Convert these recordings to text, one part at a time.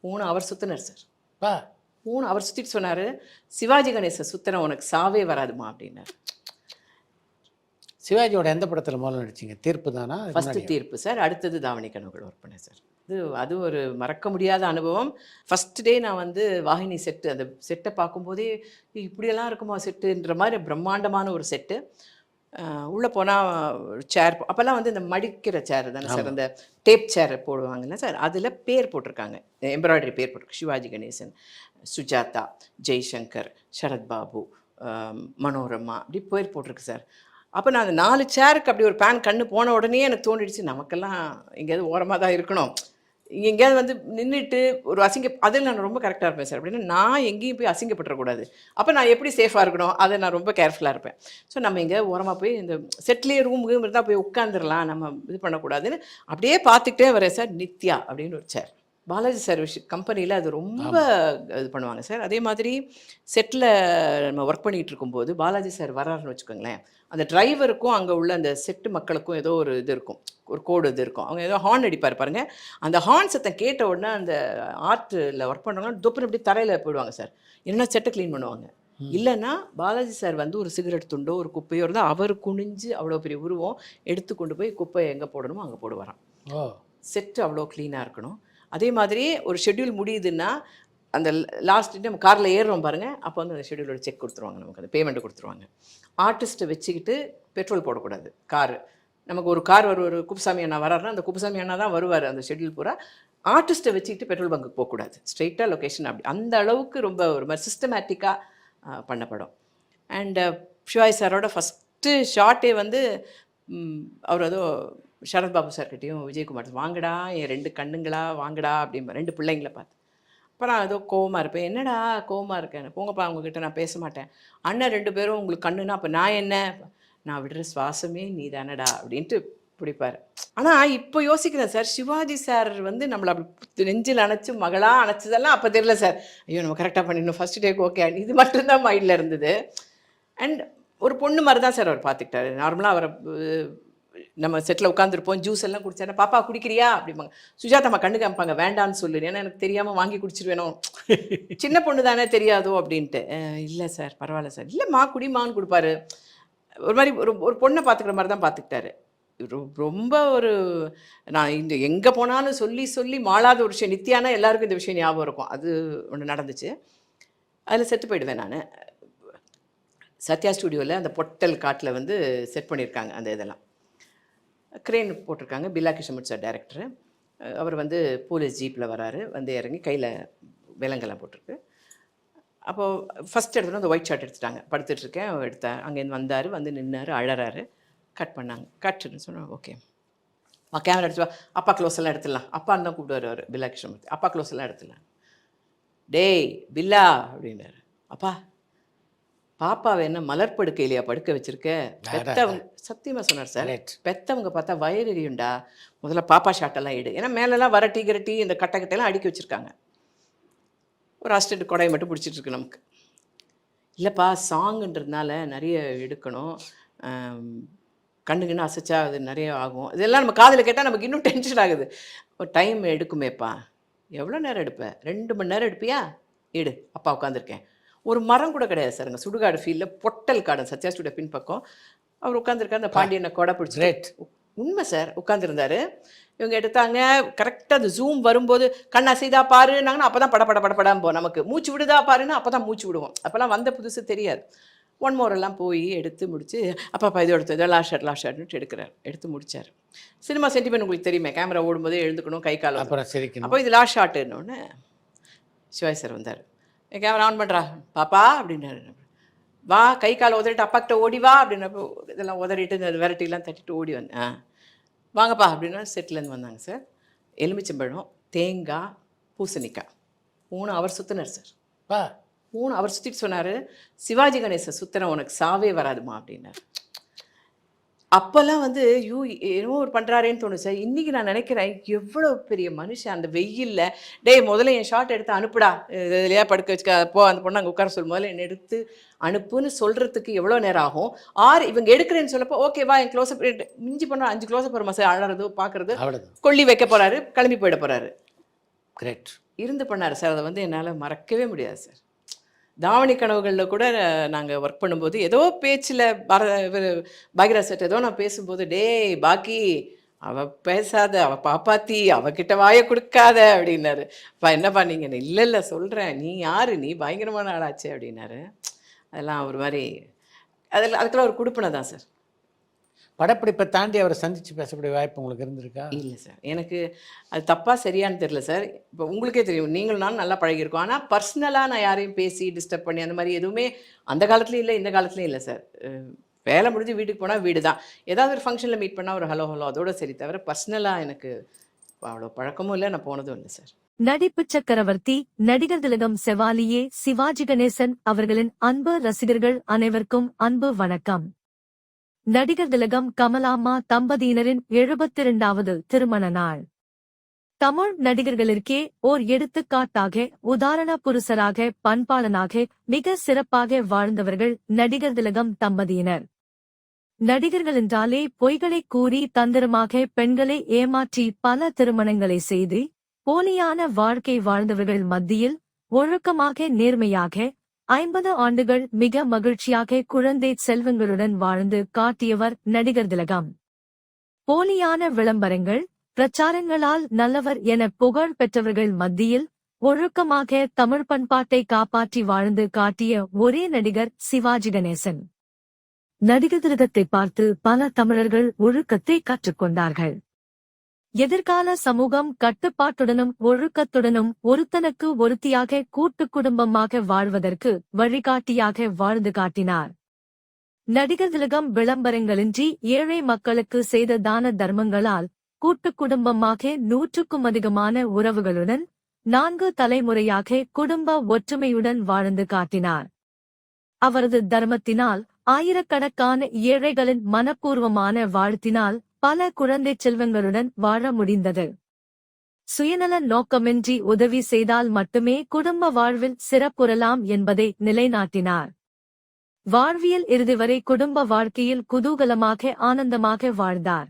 மூணு அவர் சுத்தினார் சார். பா மூணு அவர் சுற்றிட்டு சொன்னார் சிவாஜி கணேசன் சுத்தின உனக்கு சாவே வராதுமா அப்படின்னாரு. சிவாஜியோட எந்த படத்தில் முதல்ல நடிச்சீங்க? தீர்ப்பு தானா? ஃபஸ்ட்டு? தீர்ப்பு சார். அடுத்தது தாவணி கனவுகள் ஒர்க் பண்ணேன் சார். இது அது ஒரு மறக்க முடியாத அனுபவம். ஃபஸ்ட் டே நான் வந்து வாகினி செட்டு அந்த செட்டை பார்க்கும்போதே "ஏய், இப்படியெல்லாம் இருக்குமா செட்டுன்ற மாதிரி பிரம்மாண்டமான ஒரு செட்டு உள்ளே போனால் சேர் அப்போல்லாம் வந்து இந்த மடிக்கிற சேர் தானே சார் அந்த டேப் சேர் போடுவாங்கல்ல சார் அதில் பேர் போட்டிருக்காங்க. எம்ப்ராய்டரி பேர் போட்டிருக்கு. சிவாஜி கணேசன் சுஜாதா ஜெய்சங்கர் சரத்பாபு மனோரமா அப்படி பேர் போட்டிருக்கு சார் அப்போ நான் அந்த நாலு சேருக்கு அப்படி ஒரு பேன் கண்ணு போன உடனே எனக்கு தோணிடுச்சு. நமக்கெல்லாம் எங்கேயாவது ஓரமாக தான் இருக்கணும். எங்கேயாவது வந்து நின்றுட்டு ஒரு அசிங்க அதில் நான் ரொம்ப கரெக்டாக இருப்பேன் சார் அப்படின்னு நான் எங்கேயும் போய் அசிங்கப்பட்டுறக்கூடாது. அப்போ நான் எப்படி சேஃபாக இருக்கணும்? அதை நான் ரொம்ப கேர்ஃபுல்லாக இருப்பேன். ஸோ நம்ம இங்கே ஓரமாக போய் இந்த செட்லேயே ரூம் இருந்தால் போய் உட்காந்துடலாம் நம்ம இது பண்ணக்கூடாதுன்னு அப்படியே பார்த்துக்கிட்டே வரேன் சார் நித்யா அப்படின்னு ஒரு சேர் பாலாஜி சார் விஷ் கம்பெனியில் அது ரொம்ப இது பண்ணுவாங்க சார். அதே மாதிரி செட்டில் நம்ம ஒர்க் பண்ணிகிட்டு இருக்கும்போது பாலாஜி சார் வராருன்னு வச்சுக்கோங்களேன். அந்த டிரைவருக்கும் அங்கே உள்ள அந்த செட்டு மக்களுக்கும் ஏதோ ஒரு இது இருக்கும். ஒரு கோடு இது இருக்கும். அவங்க ஏதோ ஹார்ன் அடிப்பார் பாருங்க. அந்த ஹார்ன் சத்தம் கேட்ட உடனே அந்த ஆர்ட்டில் ஒர்க் பண்ணுறவங்க துப்புன்னு இப்படி தரையில் போயிடுவாங்க சார். இல்லைன்னா செட்டை க்ளீன் பண்ணுவாங்க? இல்லைன்னா பாலாஜி சார் வந்து ஒரு சிகரெட் துண்டோ ஒரு குப்பையோ இருந்தால் அவர் குனிஞ்சு அவ்வளோ பெரிய உருவம் எடுத்து கொண்டு போய் குப்பையை எங்கே போடணுமோ அங்கே போடுவாராம். செட்டு அவ்வளோ க்ளீனாக இருக்கணும். அதே மாதிரி ஒரு ஷெட்யூல் முடியுதுன்னா அந்த லாஸ்ட் நம்ம காரில் ஏறுறோம் பாருங்கள் அப்போ வந்து அந்த ஷெட்யூலோட செக் கொடுத்துருவாங்க நமக்கு அந்த பேமெண்ட் கொடுத்துருவாங்க. ஆர்டிஸ்ட்டை வச்சுக்கிட்டு பெட்ரோல் போடக்கூடாது காரு நமக்கு ஒரு கார் வரும் ஒரு குப்புசாமி அண்ணா வராருன்னா அந்த குப்புசாமி அண்ணா தான் வருவார் அந்த ஷெட்யூல் பூரா. ஆர்டிஸ்ட்டை வச்சுக்கிட்டு பெட்ரோல் பங்க்கு போகக்கூடாது ஸ்ட்ரெயிட்டாக லொக்கேஷன் அப்படி. அந்த அளவுக்கு ரொம்ப ஒரு மாதிரி சிஸ்டமேட்டிக்காக பண்ண படம் அண்ட் ஷிவாய் சாரோட ஃபஸ்ட்டு ஷார்ட்டே வந்து அவர் ஏதோ சரத்பாபு சார்கிட்டையும் விஜயகுமார் வாங்கடா என் ரெண்டு கண்ணுங்களா வாங்கடா அப்படிம்பா ரெண்டு பிள்ளைங்கள பார்த்து. அப்போ நான் ஏதோ கோவமாக இருப்பேன். என்னடா கோவமாக இருக்கேன் போங்கப்பா அவங்கக்கிட்ட நான் பேச மாட்டேன். அண்ணன் ரெண்டு பேரும் உங்களுக்கு கண்ணுனா அப்போ நான் என்ன? நான் விடுற சுவாசமே நீ தானடா அப்படின்ட்டு பிடிப்பார். ஆனால் இப்போ யோசிக்கிறேன் சார் சிவாஜி சார் வந்து நம்மளை அப்படி நெஞ்சில் அணைச்சி மகளாக அணைச்சதெல்லாம் அப்போ தெரியல சார் ஐயோ நம்ம கரெக்டாக பண்ணிடணும். ஃபஸ்ட் டேக் ஓகே இது மட்டும்தான் மைண்டில் இருந்தது. அண்ட் ஒரு பொண்ணு மாதிரி தான் சார் அவர் பார்த்துக்கிட்டாரு. நார்மலாக அவரை நம்ம செட்டில் உட்காந்துருப்போம் ஜூஸ் எல்லாம் குடிச்சாரு பாப்பா குடிக்கிறியா? அப்படிம்பாங்க. சுஜாதாம்மா கண்ணு காமிப்பாங்க வேண்டான்னு சொல்லு. ஏன்னா எனக்கு தெரியாமல் வாங்கி குடிச்சிருவேணும் சின்ன பொண்ணு தானே தெரியாதோ? அப்படின்ட்டு. இல்லை சார் பரவாயில்ல சார். இல்லைம்மா குடிமான்னு கொடுப்பாரு. ஒரு மாதிரி ஒரு ஒரு பொண்ணை பார்த்துக்கிற மாதிரி தான் பார்த்துக்கிட்டாரு ரொம்ப ஒரு நான் இந்த எங்கே போனாலும் சொல்லி சொல்லி மாளாத ஒரு விஷயம். நித்தியானா எல்லாருக்கும் இந்த விஷயம் ஞாபகம் இருக்கும். அது ஒன்று நடந்துச்சு. அதில் செத்து போயிடுவேன் நான். சத்யா ஸ்டுடியோவில் அந்த பொட்டல் காட்டில் வந்து செட் பண்ணியிருக்காங்க அந்த இதெல்லாம். க்ரேன் போட்டிருக்காங்க. பில்லா கிருஷ்ணமூர்த்தி சார் டேரக்டரு அவர் வந்து போலீஸ் ஜீப்பில் வராரு. வந்து இறங்கி கையில் விலங்கெல்லாம் போட்டிருக்கு. அப்போது ஃபஸ்ட் எடுத்துகிட்டு அந்த ஒயிட் ஷர்ட் எடுத்துட்டாங்க. படுத்துட்ருக்கேன் எடுத்தார் அங்கேருந்து வந்தார். வந்து நின்னார் அழறாரு. கட் பண்ணாங்க. கட்டுன்னு சொன்னாங்க ஓகே கேமரா எடுத்து வா. அப்பா க்ளோஸ் எல்லாம் எடுத்துடலாம். அப்பான்னு தான் கூப்பிட்டு வருவார் பில்லா கிருஷ்ணமூர்த்தி அப்பா க்ளோஸ் எல்லாம் எடுத்துடலாம். டேய் பில்லா அப்படின்னாரு. அப்பா பாப்பாவை என்ன மலர்படுக்கையிலையா படுக்க வச்சிருக்க? பெத்தவங்க சத்தியமா சொன்னார் சார். பெத்தவங்க பார்த்தா வயிறு எரியும்டா. முதல்ல பாப்பா ஷாட்டெல்லாம் எடு. ஏன்னா மேலெல்லாம் வரட்டி கிரட்டி இந்த கட்டை கட்டையெல்லாம் அடுக்கி வச்சிருக்காங்க. ஒரு அசிஸ்டன்ட் கொடையை மட்டும் பிடிச்சிட்டு இருக்கு நமக்கு. இல்லைப்பா சாங்குன்றதுனால நிறைய எடுக்கணும். கண்ணுக்குன்னு அசைச்சா அது நிறைய ஆகும். இதெல்லாம் நம்ம காதில் கேட்டால் நமக்கு இன்னும் டென்ஷன் ஆகுது. ஒரு டைம் எடுக்குமேப்பா. எவ்வளோ நேரம் எடுப்ப? ரெண்டு மணி நேரம் எடுப்பியா? எடு. அப்பா உட்காந்துருக்கேன் ஒரு மரம் கூட கிடையாது சார் அங்கே சுடுகாடு ஃபீல்டில் பொட்டல் காடு சத்யா ஸ்டுடியோ பின்பக்கம் அவர் உட்காந்துருக்காரு அந்த பாண்டியனை கொடை பிடிச்சி உண்மை சார் உட்காந்துருந்தாரு இவங்க எடுத்தாங்க கரெக்டாக அந்த ஜூம் வரும்போது கண் அசைதா பாருனாங்கன்னா அப்போ தான் பட பட பட படம் போ. நமக்கு மூச்சு விடுதா பாருன்னா அப்போ தான் மூச்சு விடுவோம். அப்போல்லாம் வந்த புதுசு தெரியாது. ஒன் மோர் எல்லாம் போய் எடுத்து முடிச்சு அப்பா இது எடுத்து இதோ லாஸ்ட் ஷாட் லாஸ்ட் ஷாட்னு எடுக்கிறார். எடுத்து முடிச்சார். சினிமா சென்டிமெண்ட் உங்களுக்கு தெரியுமே கேமரா ஓடும்போதே எழுந்துக்கணும் கை கால் அப்புறம் சிரிக்கணும். அப்போ இது லாஸ்ட் ஷாட்டுன்னொன்னே சிவாஜி சார் வந்தார். கேமரா ஆன் பண்ணுறா பாப்பா அப்படின்னாரு. வா கை கால் உதறிட்டு அப்பாக்கிட்ட ஓடி வா அப்படின்னப்போ இதெல்லாம் உதறிட்டு இந்த விரட்டிலாம் தட்டிட்டு ஓடி வந்தேன் வாங்கப்பா அப்படின்னா செட்டிலேருந்து வந்தாங்க சார். எலுமிச்சம்பழம் தேங்காய் பூசணிக்காய். மூணு அவர் சுத்தினார் சார். பா மூணு அவர் சுற்றிட்டு சொன்னார் சிவாஜி கணேசன் சுத்தின உனக்கு சாவே வராதுமா அப்படின்னாரு. அப்போல்லாம் வந்து யூ என்னமோ ஒரு பண்ணுறாரேன்னு தோணும் சார். இன்றைக்கி நான் நினைக்கிறேன் எவ்வளோ பெரிய மனுஷன் அந்த வெயிலில் டேய் முதல்ல என் ஷார்ட் எடுத்து அனுப்புடா. இதுலையா படுக்க வச்சுக்க போ அந்த பொண்ணு அங்கே உட்கார சொல்லு. முதல்ல என்னை எடுத்து அனுப்புன்னு சொல்கிறதுக்கு எவ்வளோ நேரம் ஆகும்? ஆறு இவங்க எடுக்கிறேன்னு சொல்லப்போ ஓகேவா என் க்ளோஸ்அப் மிஞ்சி பண்ண அஞ்சு க்ளோஸ்அப் வருமா சார்? அழறதோ பார்க்குறது கொல்லி வைக்க போகிறாரு கிளம்பி போயிட போகிறாரு கிரேட் இருந்து பண்ணார் சார். அதை வந்து என்னால் மறக்கவே முடியாது சார். தாவணி கனவுகளில் கூட நாங்கள் ஒர்க் பண்ணும்போது ஏதோ பேச்சில் பர பாகிரா பாக்யராஜ் சார் ஏதோ நான் பேசும்போது டேய் பாக்கி அவ பேசாத அவ பாப்பாத்தி அவகிட்ட வாயை கொடுக்காத அப்படின்னாரு. அப்பா என்னப்பா நீங்கள் இல்லை இல்லை சொல்கிறேன் நீ யாரு? நீ பயங்கரமான ஆளாச்சே அப்படின்னாரு. அதெல்லாம் ஒரு மாதிரி அதில் அதுக்கெல்லாம் ஒரு குடுப்பினை தான் சார் படப்பிடிப்பை தாண்டி அவரை சந்திச்சு பேசக்கூடிய வாய்ப்பு உங்களுக்கு இருந்திருக்கா? இல்லை சார். எனக்கு அது தப்பாக சரியான்னு தெரியல சார். இப்போ உங்களுக்கே தெரியும். நீங்களும் நானும் நல்லா பழகியிருக்கோம். ஆனால் பர்சனலாக நான் யாரையும் பேசி டிஸ்டர்ப் பண்ணி அந்த மாதிரி எதுவுமே அந்த காலத்துலையும் இல்லை இந்த காலத்துலையும் இல்லை சார். வேலை முடிஞ்சு வீட்டுக்கு போனால் வீடு தான். ஏதாவது ஒரு ஃபங்க்ஷனில் மீட் பண்ணால் ஒரு ஹலோ ஹலோ அதோட சரி தவிர பர்சனலாக எனக்கு அவ்வளோ பழக்கமும் இல்லை நான் போனதும் இல்லை சார். நடிப்பு சக்கரவர்த்தி நடிகர் திலகம் செவாலியே சிவாஜி கணேசன் அவர்களின் அன்பு ரசிகர்கள் அனைவருக்கும் அன்பு வணக்கம். நடிகர் திலகம் கமலாம்மா தம்பதியினரின் எழுபத்தி இரண்டாவது திருமண நாள். தமிழ் நடிகர்களிற்கே ஓர் எடுத்துக்காட்டாக உதாரண புருஷராக பண்பாளனாக மிக சிறப்பாக வாழ்ந்தவர்கள் நடிகர் திலகம் தம்பதியினர். நடிகர்கள் என்றாலே பொய்களை கூறி தந்திரமாக பெண்களை ஏமாற்றி பல திருமணங்களை செய்து போலியான வாழ்க்கை வாழ்ந்தவர்கள் மத்தியில் ஒழுக்கமாக நேர்மையாக ஐம்பது ஆண்டுகள் மிக மகிழ்ச்சியாக குழந்தை செல்வங்களுடன் வாழ்ந்து காட்டியவர் நடிகர் திலகம். போலியான விளம்பரங்கள் பிரச்சாரங்களால் நல்லவர் என புகழ் பெற்றவர்கள் மத்தியில் ஒழுக்கமாக தமிழ் பண்பாட்டை காப்பாற்றி வாழ்ந்து காட்டிய ஒரே நடிகர் சிவாஜி கணேசன். நடிகர் திலகத்தை பார்த்து பல தமிழர்கள் ஒழுக்கத்தை கற்றுக்கொண்டார்கள் எதிர்கால சமூகம் கட்டுப்பாட்டுடனும் ஒழுக்கத்துடனும் ஒருத்தனுக்கு ஒருத்தியாக கூட்டு குடும்பமாக வாழ்வதற்கு வழிகாட்டியாக வாழ்ந்து காட்டினார். நடிகர் திலகம் விளம்பரங்களின்றி ஏழை மக்களுக்கு செய்த தான தர்மங்களால் கூட்டு குடும்பமாக நூற்றுக்கும் அதிகமான உறவுகளுடன் நான்கு தலைமுறையாக குடும்ப ஒற்றுமையுடன் வாழ்ந்து காட்டினார். அவரது தர்மத்தினால் ஆயிரக்கணக்கான ஏழைகளின் மனப்பூர்வமான வாழ்த்தினால் பல குழந்தை செல்வங்களுடன் வாழ முடிந்தது. சுயநல நோக்கமின்றி உதவி செய்தால் மட்டுமே குடும்ப வாழ்வில் சிறப்புறலாம் என்பதை நிலைநாட்டினார். வாழ்வியல் இறுதி வரை குடும்ப வாழ்க்கையில் குதூகலமாக ஆனந்தமாக வாழ்ந்தார்.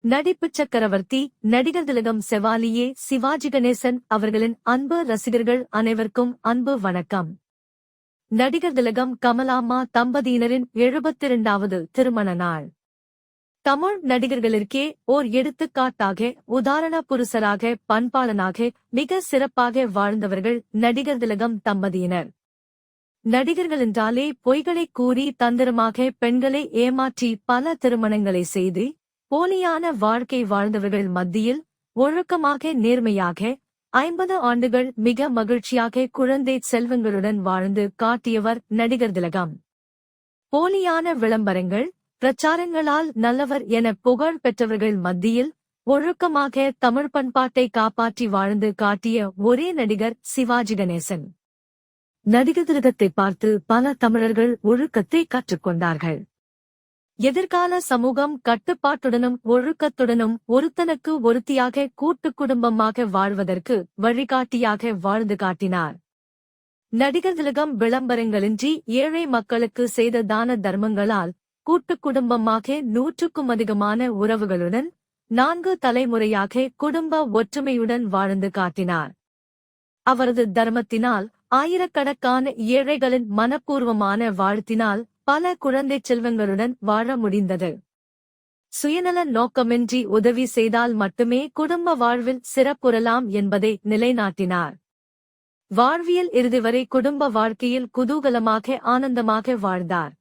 நடிப்பு சக்கரவர்த்தி நடிகர் திலகம் செவாலியே சிவாஜி கணேசன் அவர்களின் அன்பு ரசிகர்கள் அனைவருக்கும் அன்பு வணக்கம். நடிகர் திலகம் கமலாம்மா தம்பதியினரின் எழுபத்தி இரண்டாவது திருமண நாள். தமிழ் நடிகர்களிற்கே ஓர் எடுத்துக்காட்டாக உதாரண புருஷராக பண்பாளனாக மிக சிறப்பாக வாழ்ந்தவர்கள் நடிகர் திலகம் தம்பதியினர். நடிகர்கள் என்றாலே பொய்களை கூறி தந்திரமாக பெண்களை ஏமாற்றி பல திருமணங்களை செய்து போலியான வாழ்க்கை வாழ்ந்தவர்கள் மத்தியில் ஒழுக்கமாக நேர்மையாக ஐம்பது ஆண்டுகள் மிக மகிழ்ச்சியாக குழந்தை செல்வங்களுடன் வாழ்ந்து காட்டியவர் நடிகர் திலகம் போலியான விளம்பரங்கள் பிரச்சாரங்களால் நல்லவர் என புகழ் பெற்றவர்கள் மத்தியில் ஒழுக்கமாக தமிழ் பண்பாட்டை காப்பாற்றி வாழ்ந்து காட்டிய ஒரே நடிகர் சிவாஜி கணேசன். நடிகர் திருகத்தை பார்த்து பல தமிழர்கள் ஒழுக்கத்தை கற்றுக்கொண்டார்கள். எதிர்கால சமூகம் கட்டுப்பாட்டுடனும் ஒழுக்கத்துடனும் ஒருத்தனுக்கு ஒருத்தியாக கூட்டு குடும்பமாக வாழ்வதற்கு வழிகாட்டியாக வாழ்ந்து காட்டினார். நடிகர் திலகம் விளம்பரங்களின்றி ஏழை மக்களுக்கு செய்த தான தர்மங்களால் கூட்டு குடும்பமாக நூற்றுக்கும் அதிகமான உறவுகளுடன் நான்கு தலைமுறையாக குடும்ப ஒற்றுமையுடன் வாழ்ந்து காட்டினார். அவரது தர்மத்தினால் ஆயிரக்கணக்கான ஏழைகளின் மனப்பூர்வமான வாழ்த்தினால் பல குழந்தை செல்வங்களுடன் வாழ முடிந்தது. சுயநல நோக்கமின்றி உதவி செய்தால் மட்டுமே குடும்ப வாழ்வில் சிறப்புறலாம் என்பதை நிலைநாட்டினார். வாழ்வியல் இறுதி வரை குடும்ப வாழ்க்கையில் குதூகலமாக ஆனந்தமாக வாழ்ந்தார்.